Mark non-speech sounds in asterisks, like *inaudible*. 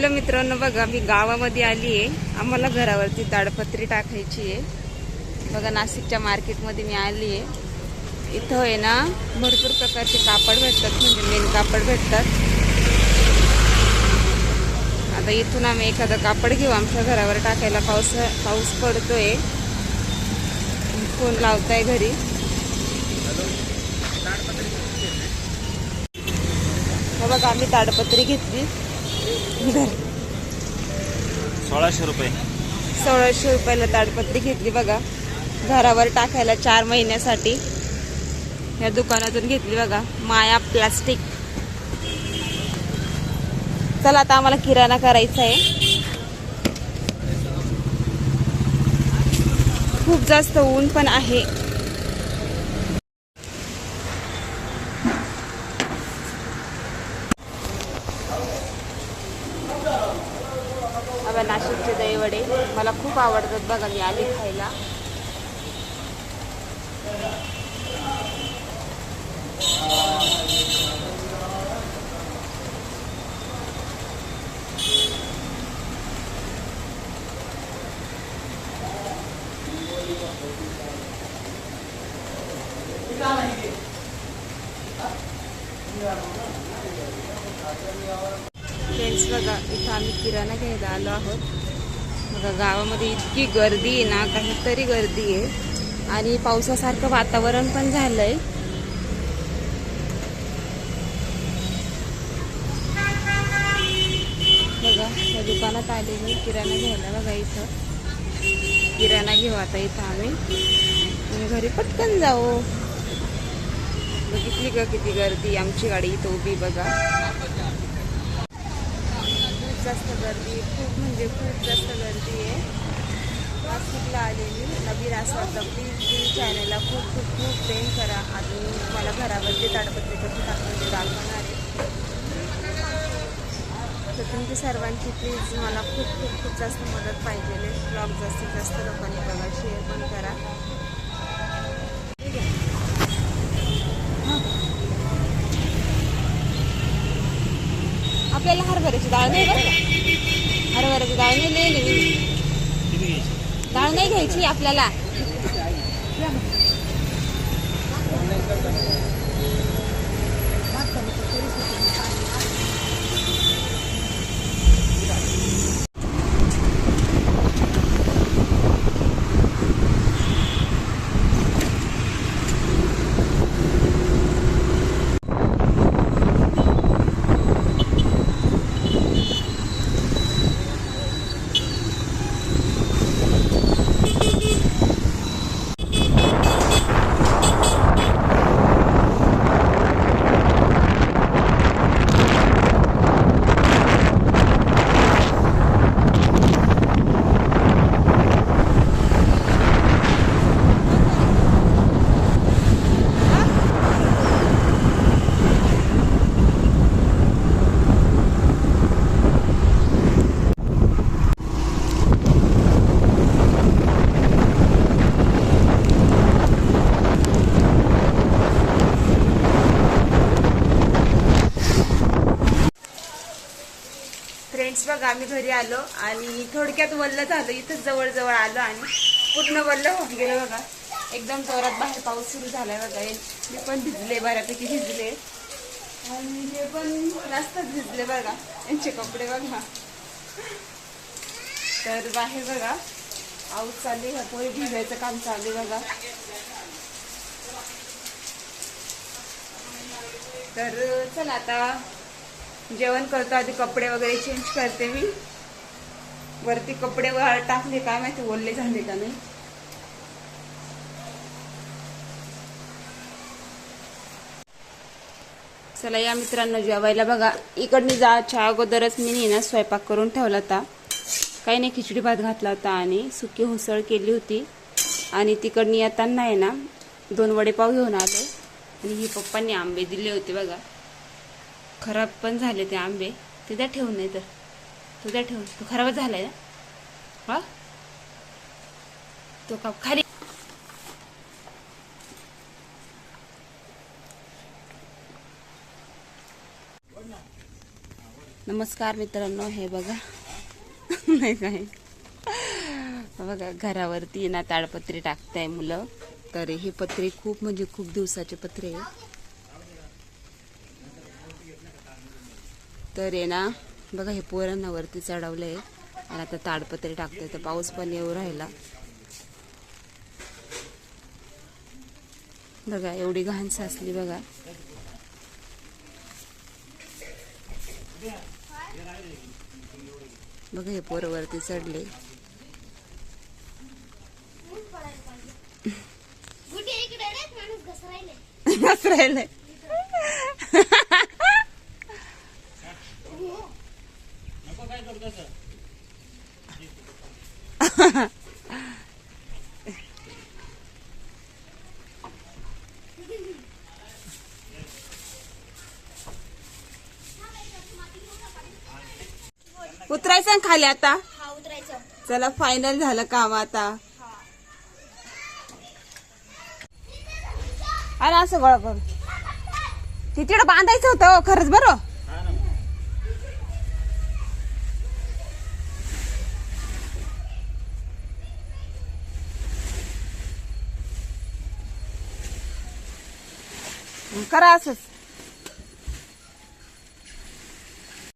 Hello मित्रांनो बघा मी गावामध्ये आली आहे. आम्हाला घरावरती ताडपत्री टाकायची आहे. बघा नाशिकच्या मार्केटमध्ये मी आली आहे. इथं आहे ना भरपूर प्रकारचे कापड भेटतात म्हणजे मेन कापड भेटतात. आता इथून आम्ही एखादं कापड घेऊ. आमच्या घरावर टाकायला पाऊस पाऊस पडतोय. फोन लावताय घरी? बघा आम्ही ताडपत्री घेतली. सोळाशे रुपये. सोळाशे रुपयाला ताडपत्री घेतली बघा. घरावर टाकायला चार महिन्यासाठी. या दुकानातून घेतली बघा. माया प्लास्टिक चला आता आम्हाला किराणा करायचा आहे. खूप जास्त ऊन पण आहे. आता नाशिकचे दहीवडे. मला खूप आवडतात बघा मी आली खायला. फ्रेंड्स बघा इथं आम्ही किराणा घ्यायला आलो आहोत. बघा गावामध्ये इतकी गर्दी आहे ना काहीतरी गर्दी आहे. आणि पावसासारखं वातावरण पण झालंय. बघा या दुकानात आले मी किराणा घ्यायला बघा इथं. किराणा घेऊ आता इथं आम्ही. आणि घरी पटकन जाऊ. बघितली का किती गर्दी आमची गाडी इथं उभी बघा. खूप जास्त गर्दी खूप म्हणजे खूप जास्त गर्दी आहे. नाशिकला आलेली. नवीन असं वाटतं. प्लीज प्लीज चॅनलला खूप खूप खूप प्रेम करा. आणि मला घरावरती ताडपत्री कशी दाखवते म्हणजे दाखवणार आहे. तर तुमची सर्वांची प्लीज मला खूप खूप खूप जास्त मदत पाहिजे. ब्लॉग जास्तीत जास्त लोकांनी बघा शेअर पण करा ठीक आहे आपल्याला हरभऱ्याची डाळ नाही बरं का? हरभऱ्याची डाळ नाही नाही नाही डाळ नाही घ्यायची आपल्याला फ्रेंड्स बघा आम्ही घरी आलो आणि थोडक्यात वल्ल झालं. इथंच जवळजवळ आलो आणि पूर्ण वल्ल होऊन गेलं बघा. एकदम जोरात बाहेर पाऊस सुरू झालाय बघा. मी पण भिजले बऱ्यापैकी भिजले. आणि हे पण जास्तच भिजले बघा. यांचे कपडे बघा. तर बाहेर बघा. पाऊस चालू आहे. पोरी भिजायचं काम चालू आहे बघा. तर चला आता जेवण करतो आधी कपडे वगैरे चेंज करते मी. वरती कपडे वर टाकले काय माहिती ओलले झाले का नाही. चला या मित्रांनो जेवायला बघा. इकडनी जायच्या अगोदरच मी नाही ना स्वयंपाक करून ठेवला होता. काही नाही खिचडी भात घातला होता आणि सुकी हुसळ केली होती. आणि तिकडनी येताना आहे ना दोन वडेपाव घेऊन आलो. आणि ही पप्पांनी आंबे दिले होते बघा. खराब पण झाले ते आंबे. ते द्या ठेवून नाही तर. तो द्या ठेवून तो खराबच झालाय ना? हा? तो का खाली. नमस्कार मित्रांनो हे बघा. नाही काय बघा घरावरती ना ताडपत्री टाकताय मुलं. तर हे पत्रे खूप म्हणजे खूप दिवसाचे पत्रे आहे. तर आहे ना बघा हे पोरांना वरती चढवलंय. आणि आता ताडपत्री टाकतोय तर पाऊस पण येऊ राहिला. बघा एवढी घाण साचली बघा. बघा हे पोरं वरती चढले. गुड्डी *laughs* उतरायचं ना खाली आता? हा चला फायनल झालं काम आता. अरे असं गोळा कर तिकडे बांधायचं होतं हो, खरंच बरं. करा असंच.